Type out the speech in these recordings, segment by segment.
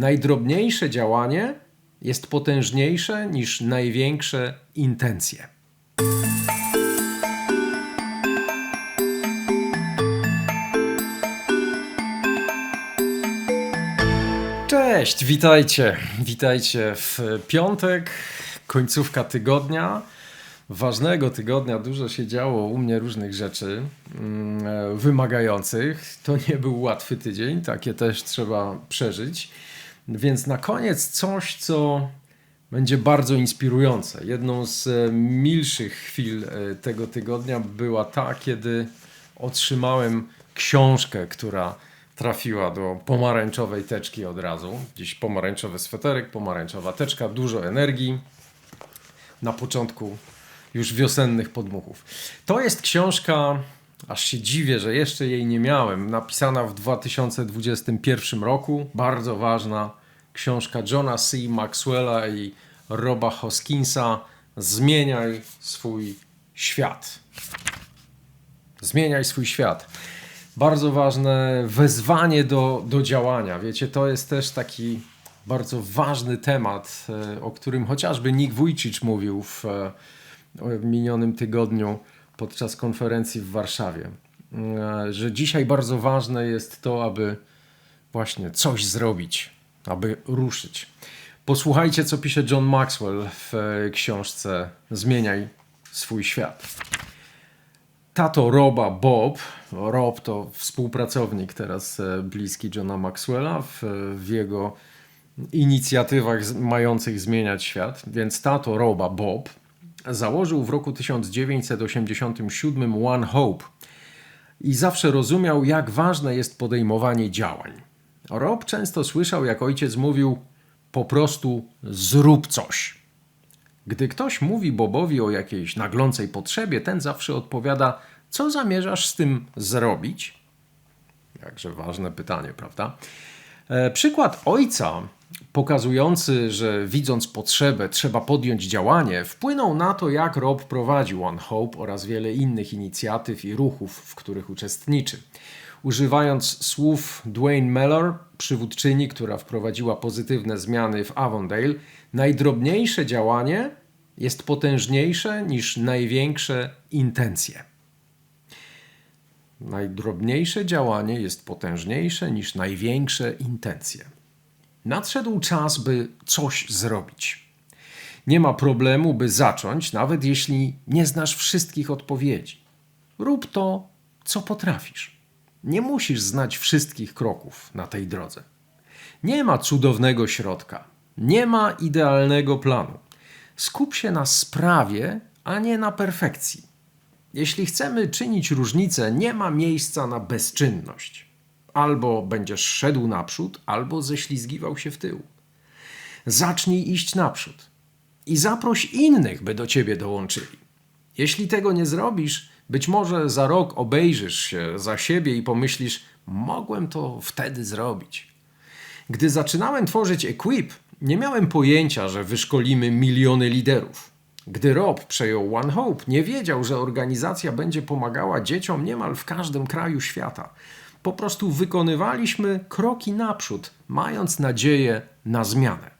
Najdrobniejsze działanie jest potężniejsze niż największe intencje. Cześć, witajcie. Witajcie w piątek, końcówka tygodnia. Ważnego tygodnia dużo się działo u mnie różnych rzeczy mm, wymagających. To nie był łatwy tydzień, takie też trzeba przeżyć. Więc na koniec coś, co będzie bardzo inspirujące. Jedną z e, milszych chwil e, tego tygodnia była ta, kiedy otrzymałem książkę, która trafiła do pomarańczowej teczki od razu. Dziś pomarańczowy sweterek, pomarańczowa teczka, dużo energii. Na początku już wiosennych podmuchów. To jest książka, aż się dziwię, że jeszcze jej nie miałem, napisana w 2021 roku. Bardzo ważna książka Johna C. Maxwella i Roba Hoskinsa. Zmieniaj swój świat. Zmieniaj swój świat bardzo ważne wezwanie do, do działania. Wiecie, to jest też taki bardzo ważny temat, e, o którym chociażby Nick Wójcicz mówił e, w minionym tygodniu podczas konferencji w Warszawie. E, że dzisiaj bardzo ważne jest to, aby właśnie coś zrobić, aby ruszyć. Posłuchajcie, co pisze John Maxwell w książce Zmieniaj swój świat tato Roba Bob, Rob to współpracownik teraz e, bliski Johna Maxwella w, w jego inicjatywach mających zmieniać świat, więc tato Roba Bob założył w roku 1987 One Hope i zawsze rozumiał, jak ważne jest podejmowanie działań. Rob często słyszał, jak ojciec mówił: po prostu zrób coś. Gdy ktoś mówi Bobowi o jakiejś naglącej potrzebie, ten zawsze odpowiada: Co zamierzasz z tym zrobić? Jakże ważne pytanie, prawda? E, przykład ojca pokazujący, że widząc potrzebę trzeba podjąć działanie, wpłynął na to, jak Rob prowadził One Hope oraz wiele innych inicjatyw i ruchów, w których uczestniczy. Używając słów Dwayne Mellor, przywódczyni, która wprowadziła pozytywne zmiany w Avondale, najdrobniejsze działanie jest potężniejsze niż największe intencje. Najdrobniejsze działanie jest potężniejsze niż największe intencje. Nadszedł czas, by coś zrobić. Nie ma problemu, by zacząć, nawet jeśli nie znasz wszystkich odpowiedzi. Rób to, co potrafisz. Nie musisz znać wszystkich kroków na tej drodze. Nie ma cudownego środka, nie ma idealnego planu. Skup się na sprawie, a nie na perfekcji. Jeśli chcemy czynić różnicę, nie ma miejsca na bezczynność. Albo będziesz szedł naprzód, albo ześlizgiwał się w tył. Zacznij iść naprzód i zaproś innych, by do ciebie dołączyli. Jeśli tego nie zrobisz, być może za rok obejrzysz się za siebie i pomyślisz: Mogłem to wtedy zrobić. Gdy zaczynałem tworzyć Equip, nie miałem pojęcia, że wyszkolimy miliony liderów. Gdy Rob przejął One Hope, nie wiedział, że organizacja będzie pomagała dzieciom niemal w każdym kraju świata. Po prostu wykonywaliśmy kroki naprzód, mając nadzieję na zmianę.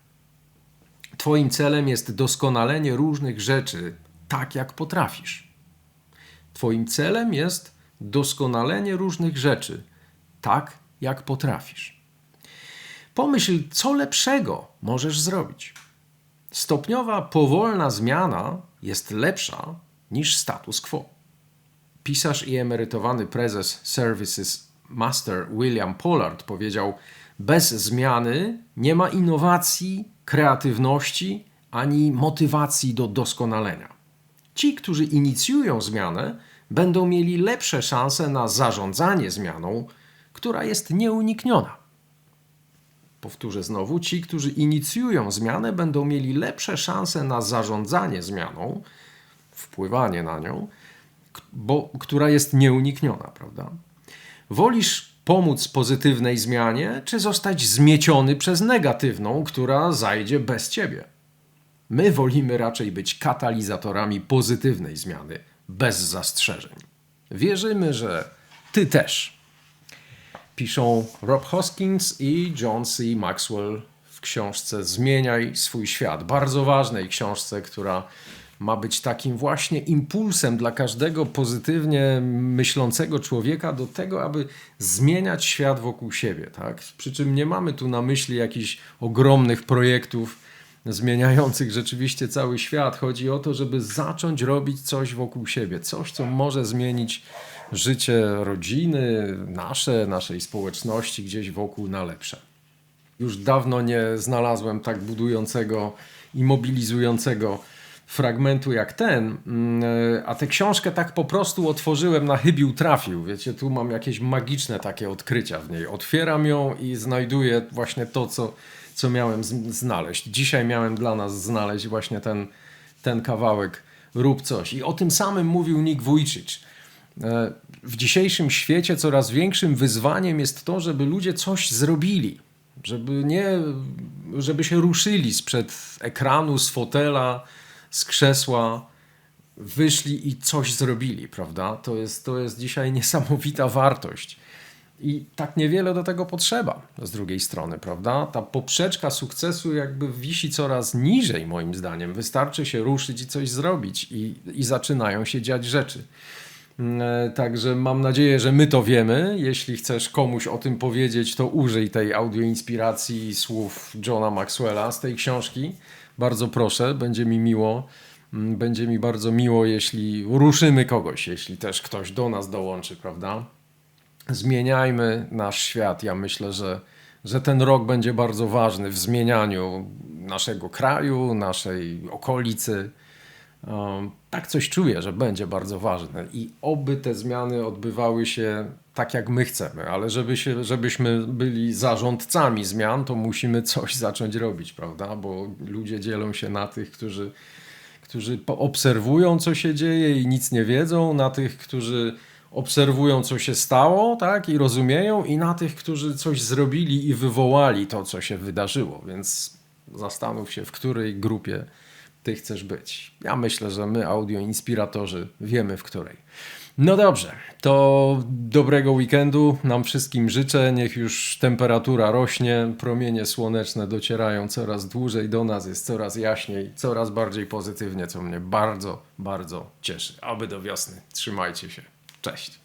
Twoim celem jest doskonalenie różnych rzeczy tak, jak potrafisz. Twoim celem jest doskonalenie różnych rzeczy tak, jak potrafisz. Pomyśl, co lepszego możesz zrobić. Stopniowa, powolna zmiana jest lepsza niż status quo. Pisarz i emerytowany prezes Services Master William Pollard powiedział: Bez zmiany nie ma innowacji, kreatywności ani motywacji do doskonalenia. Ci, którzy inicjują zmianę, będą mieli lepsze szanse na zarządzanie zmianą, która jest nieunikniona. Powtórzę znowu, ci, którzy inicjują zmianę, będą mieli lepsze szanse na zarządzanie zmianą, wpływanie na nią, bo, która jest nieunikniona, prawda? Wolisz pomóc pozytywnej zmianie, czy zostać zmieciony przez negatywną, która zajdzie bez ciebie? My wolimy raczej być katalizatorami pozytywnej zmiany, bez zastrzeżeń. Wierzymy, że ty też. Piszą Rob Hoskins i John C. Maxwell w książce Zmieniaj swój świat. Bardzo ważnej książce, która ma być takim właśnie impulsem dla każdego pozytywnie myślącego człowieka do tego, aby zmieniać świat wokół siebie. Tak? Przy czym nie mamy tu na myśli jakichś ogromnych projektów zmieniających rzeczywiście cały świat. Chodzi o to, żeby zacząć robić coś wokół siebie, coś, co może zmienić życie rodziny, nasze, naszej społeczności gdzieś wokół na lepsze. Już dawno nie znalazłem tak budującego i mobilizującego fragmentu jak ten, mm, a tę książkę tak po prostu otworzyłem na chybił trafił. Wiecie, tu mam jakieś magiczne takie odkrycia w niej. Otwieram ją i znajduję właśnie to, co, co miałem znaleźć. Dzisiaj miałem dla nas znaleźć właśnie ten, ten kawałek Rób coś. I o tym samym mówił Nick Vujicic. E, W dzisiejszym świecie coraz większym wyzwaniem jest to, żeby ludzie coś zrobili. Żeby nie, żeby się ruszyli sprzed ekranu, z fotela, z krzesła, wyszli i coś zrobili, prawda? To jest, to jest dzisiaj niesamowita wartość. I tak niewiele do tego potrzeba z drugiej strony, prawda? Ta poprzeczka sukcesu jakby wisi coraz niżej, moim zdaniem. Wystarczy się ruszyć i coś zrobić, i, i zaczynają się dziać rzeczy. Mm, Także mam nadzieję, że my to wiemy. Jeśli chcesz komuś o tym powiedzieć, to użyj tej audioinspiracji słów Johna Maxwella z tej książki. Bardzo proszę, będzie mi miło. Mm, Będzie mi bardzo miło, jeśli ruszymy kogoś, jeśli też ktoś do nas dołączy, prawda? zmieniajmy nasz świat. Ja myślę, że, że ten rok będzie bardzo ważny w zmienianiu naszego kraju, naszej okolicy. Um, tak coś czuję, że będzie bardzo ważne i oby te zmiany odbywały się tak, jak my chcemy, ale żeby się, żebyśmy byli zarządcami zmian, to musimy coś zacząć robić, prawda? Bo ludzie dzielą się na tych, którzy którzy obserwują, co się dzieje i nic nie wiedzą, na tych, którzy obserwują, co się stało, tak, i rozumieją, i na tych, którzy coś zrobili i wywołali to, co się wydarzyło. Więc zastanów się, w której grupie ty chcesz być. Ja myślę, że my, audioinspiratorzy, wiemy w której. No dobrze, to dobrego weekendu nam wszystkim życzę. Niech już temperatura rośnie, promienie słoneczne docierają coraz dłużej do nas, jest coraz jaśniej, coraz bardziej pozytywnie, co mnie bardzo, bardzo cieszy. Aby do wiosny. Trzymajcie się. Cześć.